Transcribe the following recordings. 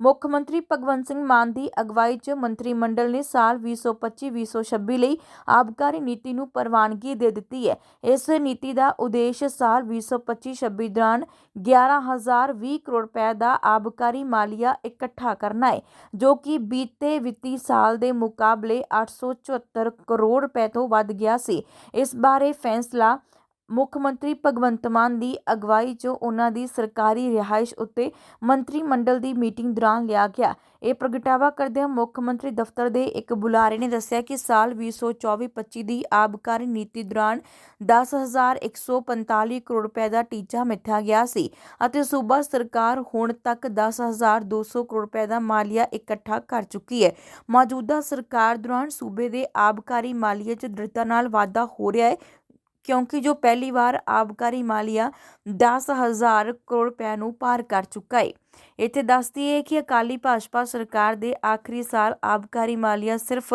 ਮੁੱਖ ਮੰਤਰੀ ਭਗਵੰਤ ਸਿੰਘ ਮਾਨ ਦੀ ਅਗਵਾਈ 'ਚ ਮੰਤਰੀ ਮੰਡਲ ਨੇ ਸਾਲ 2025-2026 ਲਈ ਆਬਕਾਰੀ ਨੀਤੀ ਨੂੰ ਪ੍ਰਵਾਨਗੀ ਦੇ ਦਿੱਤੀ ਹੈ। ਇਸ ਨੀਤੀ ਦਾ ਉਦੇਸ਼ ਸਾਲ 2025-26 ਦੌਰਾਨ 11020 ਕਰੋੜ ਰੁਪਏ ਦਾ ਆਬਕਾਰੀ ਮਾਲੀਆ ਇਕੱਠਾ ਕਰਨਾ ਹੈ, ਜੋ ਕਿ ਬੀਤੇ ਵਿੱਤੀ ਸਾਲ ਦੇ ਮੁਕਾਬਲੇ 874 ਕਰੋੜ ਰੁਪਏ ਤੋਂ ਵੱਧ ਗਿਆ ਸੀ। ਇਸ ਬਾਰੇ ਫੈਸਲਾ ਮੁੱਖ ਮੰਤਰੀ ਭਗਵੰਤ ਮਾਨ ਦੀ ਅਗਵਾਈ 'ਚ ਉਨ੍ਹਾਂ ਦੀ ਸਰਕਾਰੀ ਰਿਹਾਇਸ਼ ਉੱਤੇ ਮੰਤਰੀ ਮੰਡਲ ਦੀ ਮੀਟਿੰਗ ਦੌਰਾਨ ਲਿਆ ਗਿਆ। ਇਹ ਪ੍ਰਗਟਾਵਾ ਕਰਦਿਆਂ ਮੁੱਖ ਮੰਤਰੀ ਦਫ਼ਤਰ ਦੇ ਇੱਕ ਬੁਲਾਰੇ ਨੇ ਦੱਸਿਆ ਕਿ ਸਾਲ 2024-25 ਦੀ ਆਬਕਾਰੀ ਨੀਤੀ ਦੌਰਾਨ 10145 ਕਰੋੜ ਰੁਪਏ ਦਾ ਟੀਚਾ ਮਿੱਥਿਆ ਗਿਆ ਸੀ ਅਤੇ ਸੂਬਾ ਸਰਕਾਰ ਹੁਣ ਤੱਕ 10200 ਕਰੋੜ ਰੁਪਏ ਦਾ ਮਾਲੀਆ ਇਕੱਠਾ ਕਰ ਚੁੱਕੀ ਹੈ। ਮੌਜੂਦਾ ਸਰਕਾਰ ਦੌਰਾਨ ਸੂਬੇ ਦੇ ਆਬਕਾਰੀ ਮਾਲੀਏ 'ਚ ਦ੍ਰਿੜਤਾ ਨਾਲ ਵਾਧਾ ਹੋ ਰਿਹਾ ਹੈ। ਕਿਉਂਕਿ ਜੋ ਪਹਿਲੀ ਵਾਰ ਆਬਕਾਰੀ ਮਾਲੀਆ 10000 ਕਰੋੜ ਰੁਪਏ ਨੂੰ ਪਾਰ ਕਰ ਚੁੱਕਾ ਹੈ ਇੱਥੇ ਦੱਸਦੀ ਹੈ ਕਿ ਅਕਾਲੀ ਭਾਜਪਾ ਸਰਕਾਰ ਦੇ ਆਖਰੀ ਸਾਲ ਆਬਕਾਰੀ ਮਾਲੀਆ ਸਿਰਫ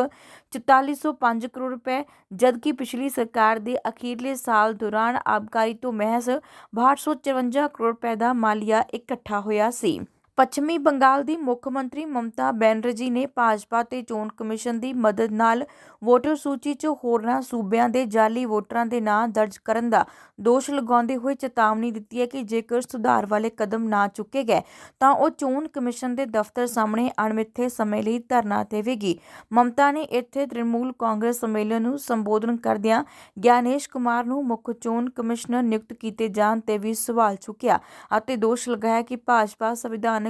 4405 ਕਰੋੜ ਰੁਪਏ, ਜਦਕਿ ਪਿਛਲੀ ਸਰਕਾਰ ਦੇ ਅਖੀਰਲੇ ਸਾਲ ਦੌਰਾਨ ਆਬਕਾਰੀ ਤੋਂ ਮਹਿਜ਼ 6254 ਕਰੋੜ ਰੁਪਏ ਦਾ ਮਾਲੀਆ ਇਕੱਠਾ ਹੋਇਆ ਸੀ। ਪੱਛਮੀ ਬੰਗਾਲ ਦੀ ਮੁੱਖ ਮੰਤਰੀ ਮਮਤਾ ਬੈਨਰਜੀ ਨੇ ਭਾਜਪਾ ਤੇ ਚੋਣ ਕਮਿਸ਼ਨ ਦੀ ਮਦਦ ਨਾਲ ਵੋਟਰ ਸੂਚੀ 'ਚ ਹੋਰਨਾਂ ਸੂਬਿਆਂ ਦੇ ਜਾਅਲੀ ਵੋਟਰਾਂ ਦੇ ਨਾਂ ਦਰਜ ਕਰਨ ਦਾ ਦੋਸ਼ ਲਗਾਉਂਦੇ ਹੋਏ ਚੇਤਾਵਨੀ ਦਿੱਤੀ ਹੈ ਕਿ ਜੇਕਰ ਸੁਧਾਰ ਵਾਲੇ ਕਦਮ ਨਾ ਚੁੱਕੇ ਗਏ, ਤਾਂ ਉਹ ਚੋਣ ਕਮਿਸ਼ਨ ਦੇ ਦਫ਼ਤਰ ਸਾਹਮਣੇ ਅਣਮਿੱਥੇ ਸਮੇਂ ਲਈ ਧਰਨਾ ਦੇਵੇਗੀ। ਮਮਤਾ ਨੇ ਇੱਥੇ ਤ੍ਰਿਣਮੂਲ ਕਾਂਗਰਸ ਸੰਮੇਲਨ ਨੂੰ ਸੰਬੋਧਨ ਕਰਦਿਆਂ ਗਿਆਨੇਸ਼ ਕੁਮਾਰ ਨੂੰ ਮੁੱਖ ਚੋਣ ਕਮਿਸ਼ਨਰ ਨਿਯੁਕਤ ਕੀਤੇ ਜਾਣ ਤੇ ਵੀ ਸਵਾਲ ਚੁੱਕਿਆ ਅਤੇ ਦੋਸ਼ ਲਗਾਇਆ ਕਿ ਭਾਜਪਾ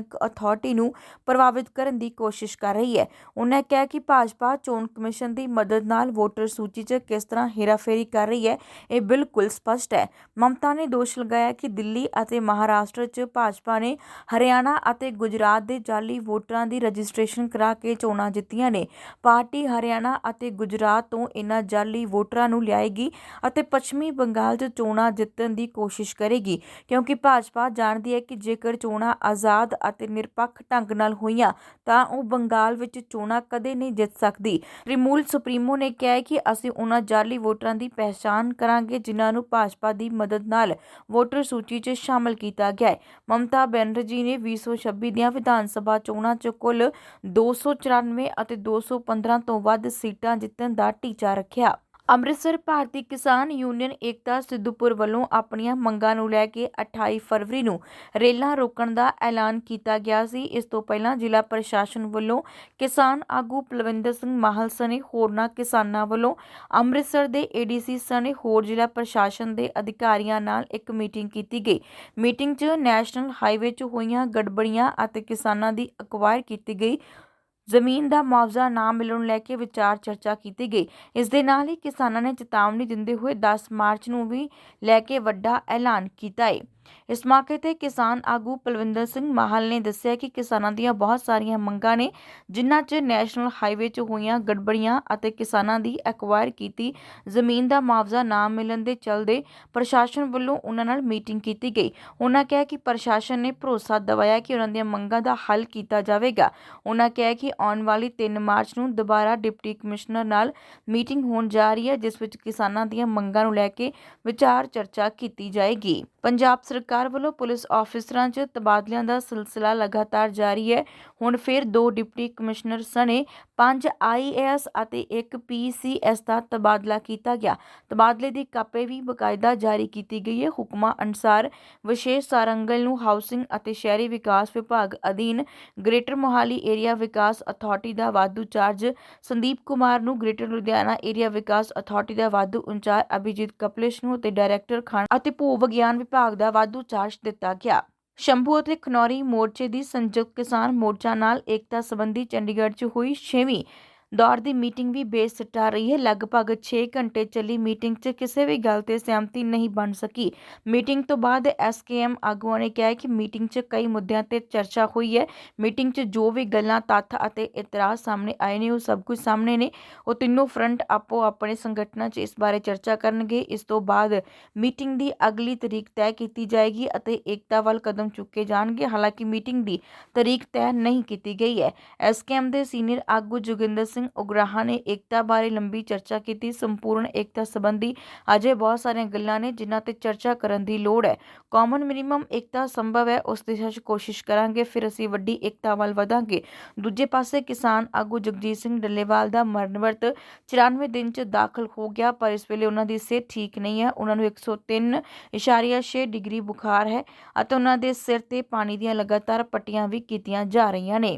ਸੰਵਿਧਾਨਕ ਅਥਾਰਟੀ ਨੂੰ ਪ੍ਰਭਾਵਿਤ ਕਰਨ ਦੀ ਕੋਸ਼ਿਸ਼ ਕਰ ਰਹੀ ਹੈ। ਉਹਨਾਂ ਕਿਹਾ ਕਿ ਭਾਜਪਾ ਚੋਣ ਕਮਿਸ਼ਨ ਦੀ ਮਦਦ ਨਾਲ ਵੋਟਰ ਸੂਚੀ 'ਚ ਕਿਸ ਤਰ੍ਹਾਂ ਹੇਰਾਫੇਰੀ ਕਰ ਰਹੀ ਹੈ, ਇਹ ਬਿਲਕੁਲ ਸਪਸ਼ਟ ਹੈ। ਮਮਤਾ ਨੇ ਦੋਸ਼ ਲਗਾਇਆ ਕਿ ਦਿੱਲੀ ਅਤੇ ਮਹਾਰਾਸ਼ਟਰ 'ਚ ਭਾਜਪਾ ਨੇ ਹਰਿਆਣਾ ਅਤੇ ਗੁਜਰਾਤ ਦੇ ਜਾਲੀ ਵੋਟਰਾਂ ਦੀ ਰਜਿਸਟ੍ਰੇਸ਼ਨ ਕਰਾ ਕੇ ਚੋਣਾਂ ਜਿੱਤੀਆਂ ਨੇ। ਪਾਰਟੀ ਹਰਿਆਣਾ ਅਤੇ ਗੁਜਰਾਤ ਤੋਂ ਇਨ੍ਹਾਂ ਜਾਲੀ ਵੋਟਰਾਂ ਨੂੰ ਲਿਆਏਗੀ ਅਤੇ ਪੱਛਮੀ ਬੰਗਾਲ 'ਚ ਚੋਣਾਂ ਜਿੱਤਣ ਦੀ ਕੋਸ਼ਿਸ਼ ਕਰੇਗੀ, ਕਿਉਂਕਿ ਭਾਜਪਾ ਜਾਣਦੀ ਹੈ ਕਿ ਜੇਕਰ ਚੋਣਾਂ ਆਜ਼ਾਦ ਅਤੇ ਨਿਰਪੱਖ ਢੰਗ ਨਾਲ ਹੋਈਆਂ, ਤਾਂ ਉਹ ਬੰਗਾਲ ਵਿੱਚ ਚੋਣਾਂ ਕਦੇ ਨਹੀਂ ਜਿੱਤ ਸਕਦੀ। ਤ੍ਰਿਮੂਲ ਸੁਪਰੀਮੋ ਨੇ ਕਿਹਾ ਕਿ ਅਸੀਂ ਉਹਨਾਂ ਜਾਲੀ ਵੋਟਰਾਂ ਦੀ ਪਹਿਚਾਣ ਕਰਾਂਗੇ, ਜਿਨ੍ਹਾਂ ਨੂੰ ਭਾਜਪਾ ਦੀ ਮਦਦ ਨਾਲ ਵੋਟਰ ਸੂਚੀ 'ਚ ਸ਼ਾਮਲ ਕੀਤਾ ਗਿਆ ਹੈ। ਮਮਤਾ ਬੈਨਰਜੀ ਨੇ 2026 ਦੀਆਂ ਵਿਧਾਨ ਸਭਾ ਚੋਣਾਂ 'ਚ ਕੁੱਲ 294 ਅਤੇ 215 ਤੋਂ ਵੱਧ ਸੀਟਾਂ ਜਿੱਤਣ ਦਾ ਟੀਚਾ ਰੱਖਿਆ। ਅੰਮ੍ਰਿਤਸਰ ਭਾਰਤੀ ਕਿਸਾਨ ਯੂਨੀਅਨ ਏਕਤਾ ਸਿੱਧੂਪੁਰ ਵੱਲੋਂ ਆਪਣੀਆਂ ਮੰਗਾਂ ਨੂੰ ਲੈ ਕੇ 28 ਫਰਵਰੀ ਨੂੰ ਰੇਲਾਂ ਰੋਕਣ ਦਾ ਐਲਾਨ ਕੀਤਾ ਗਿਆ ਸੀ। ਇਸ ਤੋਂ ਪਹਿਲਾਂ ਜ਼ਿਲ੍ਹਾ ਪ੍ਰਸ਼ਾਸਨ ਵੱਲੋਂ ਕਿਸਾਨ ਆਗੂ ਪਲਵਿੰਦਰ ਸਿੰਘ ਮਾਹਲ ਸਣੇ ਹੋਰਨਾਂ ਕਿਸਾਨਾਂ ਵੱਲੋਂ ਅੰਮ੍ਰਿਤਸਰ ਦੇ ਏਡੀਸੀ ਸਣੇ ਹੋਰ ਜ਼ਿਲ੍ਹਾ ਪ੍ਰਸ਼ਾਸਨ ਦੇ ਅਧਿਕਾਰੀਆਂ ਨਾਲ ਇੱਕ ਮੀਟਿੰਗ ਕੀਤੀ ਗਈ। ਮੀਟਿੰਗ 'ਚ ਨੈਸ਼ਨਲ ਹਾਈਵੇ 'ਚ ਹੋਈਆਂ ਗੜਬੜੀਆਂ ਅਤੇ ਕਿਸਾਨਾਂ ਦੀ ਅਕਵਾਇਰ ਕੀਤੀ ਗਈ। ਜ਼ਮੀਨ ਦਾ ਮੁਆਵਜ਼ਾ ਨਾ ਮਿਲਣ ਲੈ ਕੇ ਵਿਚਾਰ ਚਰਚਾ ਕੀਤੀ ਗਈ। ਇਸ ਦੇ ਨਾਲ ਹੀ ਕਿਸਾਨਾਂ ਨੇ ਚੇਤਾਵਨੀ ਦਿੰਦੇ ਹੋਏ 10 ਮਾਰਚ ਨੂੰ ਵੀ ਲੈ ਕੇ ਵੱਡਾ ਐਲਾਨ ਕੀਤਾ ਹੈ ਇਸ ਮੌਕੇ ਤੇ ਕਿਸਾਨ ਆਗੂ ਪਲਵਿੰਦਰ ਸਿੰਘ ਮਾਹਲ ਨੇ ਦੱਸਿਆ ਕਿ ਕਿਸਾਨਾਂ ਦੀਆਂ ਬਹੁਤ ਸਾਰੀਆਂ ਮੰਗਾਂ ਨੇ, ਜਿਨ੍ਹਾਂ 'ਚ ਨੈਸ਼ਨਲ ਹਾਈਵੇ 'ਚ ਹੋਈਆਂ ਗੜਬੜੀਆਂ ਅਤੇ ਕਿਸਾਨਾਂ ਦੀ ਐਕਵਾਇਰ ਕੀਤੀ, ਜ਼ਮੀਨ ਦਾ ਮੁਆਵਜ਼ਾ ਨਾ ਮਿਲਣ ਦੇ ਚਲਦੇ ਪ੍ਰਸ਼ਾਸਨ ਵੱਲੋਂ ਉਹਨਾਂ ਨਾਲ ਮੀਟਿੰਗ ਕੀਤੀ ਗਈ। ਉਹਨਾਂ ਕਿਹਾ ਕਿ ਪ੍ਰਸ਼ਾਸਨ ਨੇ ਭਰੋਸਾ ਦਿਵਾਇਆ ਕਿ ਉਹਨਾਂ ਦੀਆਂ ਮੰਗਾਂ ਦਾ ਹੱਲ ਕੀਤਾ ਜਾਵੇਗਾ। ਉਹਨਾਂ ਕਿਹਾ ਕਿ ਆਉਣ ਵਾਲੀ 3 ਮਾਰਚ ਨੂੰ ਦੁਬਾਰਾ ਡਿਪਟੀ ਕਮਿਸ਼ਨਰ ਨਾਲ ਮੀਟਿੰਗ ਹੋਣ ਜਾ ਰਹੀ ਹੈ, ਜਿਸ ਵਿੱਚ ਕਿਸਾਨਾਂ ਦੀਆਂ ਮੰਗਾਂ ਨੂੰ ਲੈ ਕੇ ਵਿਚਾਰ ਚਰਚਾ ਕੀਤੀ ਜਾਏਗੀ। ਪੰਜਾਬ ਸਰਕਾਰ ਸਰਕਾਰ ਵੱਲੋਂ ਪੁਲਿਸ ਆਫੀਸਰਾਂ 'ਚ ਤਬਾਦਲਿਆਂ ਦਾ ਸਿਲਸਿਲਾ ਲਗਾਤਾਰ ਜਾਰੀ ਹੈ। ਹੁਣ ਫਿਰ ਦੋ ਡਿਪਟੀ ਕਮਿਸ਼ਨਰ ਸਣੇ, ਪੰਜ ਆਈਏਐਸ ਅਤੇ ਇੱਕ ਪੀਸੀਐਸ ਦਾ ਤਬਾਦਲਾ ਕੀਤਾ ਗਿਆ। ਤਬਾਦਲੇ ਦੀ ਕਾਪੀ ਵੀ ਬਕਾਇਦਾ ਜਾਰੀ ਕੀਤੀ ਗਈ ਹੈ। ਹੁਕਮਾਂ ਅਨੁਸਾਰ ਵਿਸ਼ੇਸ਼ ਸਾਰੰਗਲ ਨੂੰ ਹਾਊਸਿੰਗ ਅਤੇ ਸ਼ਹਿਰੀ ਵਿਕਾਸ ਵਿਭਾਗ ਅਧੀਨ ਗ੍ਰੇਟਰ ਮੋਹਾਲੀ ਏਰੀਆ ਵਿਕਾਸ ਅਥਾਰਟੀ ਦਾ ਵਾਧੂ ਚਾਰਜ, ਸੰਦੀਪ ਕੁਮਾਰ ਨੂੰ ਗ੍ਰੇਟਰ ਲੁਧਿਆਣਾ ਏਰੀਆ ਵਿਕਾਸ ਅਥਾਰਟੀ ਦਾ ਵਾਧੂ ਇੰਚਾਰਜ ਅਭਿਜੀਤ ਕਪਲਿਸ਼ ਨੂੰ ਤੇ ਡਾਇਰੈਕਟਰ ਖਾਨ ਅਤੇ ਭੂ ਵਿਗਿਆਨ ਵਿਭਾਗ ਦਾ ਵਾਧੂ ਚਾਰਜ ਦਿੱਤਾ ਗਿਆ। ਸ਼ੰਭੂ ਅਤੇ ਖਨੌਰੀ ਮੋਰਚੇ ਦੀ ਸੰਯੁਕਤ ਕਿਸਾਨ ਮੋਰਚਾ ਨਾਲ ਏਕਤਾ ਸੰਬੰਧੀ ਚੰਡੀਗੜ੍ਹ 'ਚ ਹੋਈ 6ਵੀਂ ਦੌਰ ਦੀ ਮੀਟਿੰਗ ਵੀ ਬੇਸਟਾ ਰਹੀ ਹੈ। ਲਗਭਗ 6 ਘੰਟੇ ਚੱਲੀ ਮੀਟਿੰਗ 'ਚ ਕਿਸੇ ਵੀ ਗੱਲ ਤੇ ਸਹਿਮਤੀ ਨਹੀਂ ਬਣ ਸਕੀ। ਮੀਟਿੰਗ ਤੋਂ ਬਾਅਦ ਐਸਕੇਐਮ ਆਗੂਆਂ ਨੇ ਕਿਹਾ ਕਿ ਮੀਟਿੰਗ 'ਚ ਕਈ ਮੁੱਦਿਆਂ ਤੇ ਚਰਚਾ ਹੋਈ ਹੈ। ਮੀਟਿੰਗ 'ਚ ਜੋ ਵੀ ਗੱਲਾਂ, ਤੱਥ ਅਤੇ ਇਤਰਾਜ਼ ਸਾਹਮਣੇ ਆਏ ਨੇ, ਉਹ ਸਭ ਕੁਝ ਸਾਹਮਣੇ ਨੇ। ਉਹ ਤਿੰਨੋਂ ਫਰੰਟ ਆਪੋ ਆਪਣੇ ਸੰਗਠਨਾਂ 'ਚ ਇਸ ਬਾਰੇ ਚਰਚਾ ਕਰਨਗੇ। ਇਸ ਤੋਂ ਬਾਅਦ ਮੀਟਿੰਗ ਦੀ ਅਗਲੀ ਤਰੀਕ ਤੈਅ ਕੀਤੀ ਜਾਏਗੀ ਅਤੇ ਏਕਤਾ ਵੱਲ ਕਦਮ ਚੁੱਕੇ ਜਾਣਗੇ। ਹਾਲਾਂਕਿ ਮੀਟਿੰਗ ਦੀ ਤਰੀਕ ਤੈਅ ਨਹੀਂ ਕੀਤੀ ਗਈ ਹੈ। ਐਸਕੇਐਮ ਦੇ ਸੀਨੀਅਰ ਆਗੂ ਜੋਗਿੰਦਰ ਸਿੰਘ ਉਗਰਾਹਾਂ ਨੇ ਏਕਤਾ ਬਾਰੇ ਲੰਬੀ ਚਰਚਾ ਕੀਤੀ। ਸੰਪੂਰਨ ਏਕਤਾ ਸੰਬੰਧੀ ਅਜੇ ਬਹੁਤ ਸਾਰੀਆਂ ਗੱਲਾਂ ਨੇ ਜਿਨ੍ਹਾਂ ਤੇ ਚਰਚਾ ਕਰਨ ਦੀ ਲੋੜ ਹੈ। ਕਾਮਨ ਮਿਨੀਮਮ ਏਕਤਾ ਸੰਭਵ ਹੈ, ਉਸ ਦਿਸ਼ਾ 'ਚ ਕੋਸ਼ਿਸ਼ ਕਰਾਂਗੇ, ਫਿਰ ਅਸੀਂ ਵੱਡੀ ਏਕਤਾ ਵੱਲ ਵਧਾਂਗੇ। ਦੂਜੇ ਪਾਸੇ ਕਿਸਾਨ ਆਗੂ ਜਗਜੀਤ ਸਿੰਘ ਡੱਲੇਵਾਲ ਦਾ ਮਰਨ ਵਰਤ 94 ਦਿਨ 'ਚ ਦਾਖਲ ਹੋ ਗਿਆ, ਪਰ ਇਸ ਵੇਲੇ ਉਹਨਾਂ ਦੀ ਸਿਹਤ ਠੀਕ ਨਹੀਂ ਹੈ। ਉਹਨਾਂ ਨੂੰ 103.6 ਡਿਗਰੀ ਬੁਖਾਰ ਹੈ ਅਤੇ ਉਹਨਾਂ ਦੇ ਸਿਰ ਤੇ ਪਾਣੀ ਦੀਆਂ ਲਗਾਤਾਰ ਪੱਟੀਆਂ ਵੀ ਕੀਤੀਆਂ ਜਾ ਰਹੀਆਂ ਨੇ।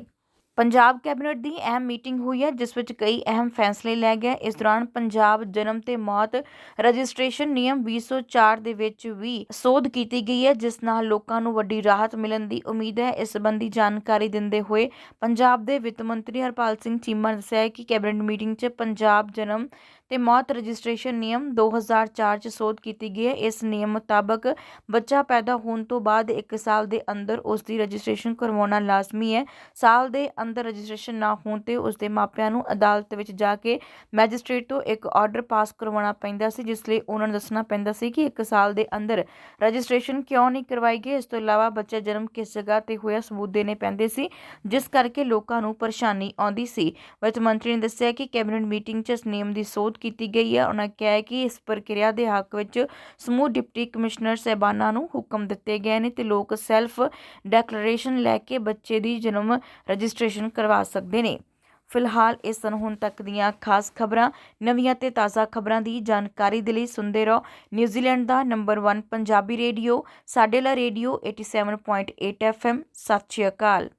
ਪੰਜਾਬ ਕੈਬਨਿਟ ਦੀ ਅਹਿਮ ਮੀਟਿੰਗ ਹੋਈ ਹੈ, ਜਿਸ ਵਿੱਚ ਕਈ ਅਹਿਮ ਫੈਸਲੇ ਲਏ ਗਏ। ਇਸ ਦੌਰਾਨ ਪੰਜਾਬ ਜਨਮ ਤੇ ਮੌਤ ਰਜਿਸਟ੍ਰੇਸ਼ਨ ਨਿਯਮ 204 ਦੇ ਵਿੱਚ ਵੀ ਸੋਧ ਕੀਤੀ ਗਈ ਹੈ, ਜਿਸ ਨਾਲ ਲੋਕਾਂ ਨੂੰ ਵੱਡੀ ਰਾਹਤ ਮਿਲਣ ਦੀ ਉਮੀਦ ਹੈ। ਇਸ ਸੰਬੰਧੀ ਜਾਣਕਾਰੀ ਦਿੰਦੇ ਹੋਏ ਪੰਜਾਬ ਦੇ ਵਿੱਤ ਮੰਤਰੀ ਹਰਪਾਲ ਸਿੰਘ ਚੀਮਾ ਨੇ ਦੱਸਿਆ ਹੈ ਕਿ ਕੈਬਨਿਟ ਮੀਟਿੰਗ 'ਚ ਪੰਜਾਬ ਜਨਮ ਤੇ ਮੌਤ ਰਜਿਸਟ੍ਰੇਸ਼ਨ ਨਿਯਮ 2004 ਚ ਸੋਧ ਕੀਤੀ ਗਈ ਹੈ। ਇਸ ਨਿਯਮ ਮੁਤਾਬਕ ਬੱਚਾ ਪੈਦਾ ਹੋਣ ਤੋਂ ਬਾਅਦ 1 ਸਾਲ ਦੇ ਅੰਦਰ ਉਸ ਦੀ ਰਜਿਸਟ੍ਰੇਸ਼ਨ ਕਰਵਾਉਣਾ ਲਾਜ਼ਮੀ ਹੈ। ਸਾਲ ਦੇ ਅੰਦਰ ਰਜਿਸਟ੍ਰੇਸ਼ਨ ਨਾ ਹੋਣ ਤੇ ਉਸ ਦੇ ਮਾਪਿਆਂ ਨੂੰ ਅਦਾਲਤ ਵਿੱਚ ਜਾ ਕੇ ਮੈਜਿਸਟ੍ਰੇਟ ਤੋਂ ਇੱਕ ਆਰਡਰ ਪਾਸ ਕਰਵਾਉਣਾ ਪੈਂਦਾ ਸੀ, ਜਿਸ ਲਈ ਉਹਨਾਂ ਨੂੰ ਦੱਸਣਾ ਪੈਂਦਾ ਸੀ ਕਿ 1 ਸਾਲ ਦੇ ਅੰਦਰ ਰਜਿਸਟ੍ਰੇਸ਼ਨ ਕਿਉਂ ਨਹੀਂ ਕਰਵਾਈ ਗਈ। ਇਸ ਤੋਂ ਇਲਾਵਾ ਬੱਚਾ ਜਨਮ ਕਿਸ ਜਗ੍ਹਾ ਤੇ ਹੋਇਆ ਸਬੂਤ ਦੇਣੇ ਪੈਂਦੇ ਸੀ, ਜਿਸ ਕਰਕੇ ਲੋਕਾਂ ਨੂੰ ਪਰੇਸ਼ਾਨੀ ਆਉਂਦੀ ਸੀ। ਵਿੱਤ ਮੰਤਰੀ ਨੇ ਦੱਸਿਆ ਕਿ ਕੈਬਨਿਟ ਮੀਟਿੰਗ 'ਚ ਇਸ ਨਿਯਮ ਦੀ ਸੋਧ ਕੀਤੀ ਗਈ ਹੈ। ਉਹਨਾਂ ਕਿਹਾ ਹੈ ਕਿ ਇਸ ਪ੍ਰਕਿਰਿਆ ਦੇ ਹੱਕ ਵਿੱਚ ਸਮੂਹ ਡਿਪਟੀ ਕਮਿਸ਼ਨਰ ਸਹਿਬਾਨਾਂ ਨੂੰ ਹੁਕਮ ਦਿੱਤੇ ਗਏ ਨੇ ਤੇ ਲੋਕ ਸੈਲਫ ਡੈਕਲੇਰੇਸ਼ਨ ਲੈ ਕੇ ਬੱਚੇ ਦੀ ਜਨਮ ਰਜਿਸਟ੍ਰੇਸ਼ਨ ਕਰਵਾ ਸਕਦੇ ਨੇ। ਫਿਲਹਾਲ ਇਸ ਸਨ ਹੁਣ ਤੱਕ ਦੀਆਂ ਖਾਸ ਖਬਰਾਂ, ਨਵੀਆਂ ਤੇ ਤਾਜ਼ਾ ਖਬਰਾਂ ਦੀ ਜਾਣਕਾਰੀ ਦੇ ਲਈ ਸੁਣਦੇ ਰਹੋ। ਨਿਊਜ਼ੀਲੈਂਡ ਦਾ ਨੰਬਰ 1 ਪੰਜਾਬੀ ਰੇਡੀਓ, ਸਾਡੇ ਲਾ ਰੇਡੀਓ 87.8 ਐਫਐਮ ਸਤਿ ਸ਼੍ਰੀ ਅਕਾਲ।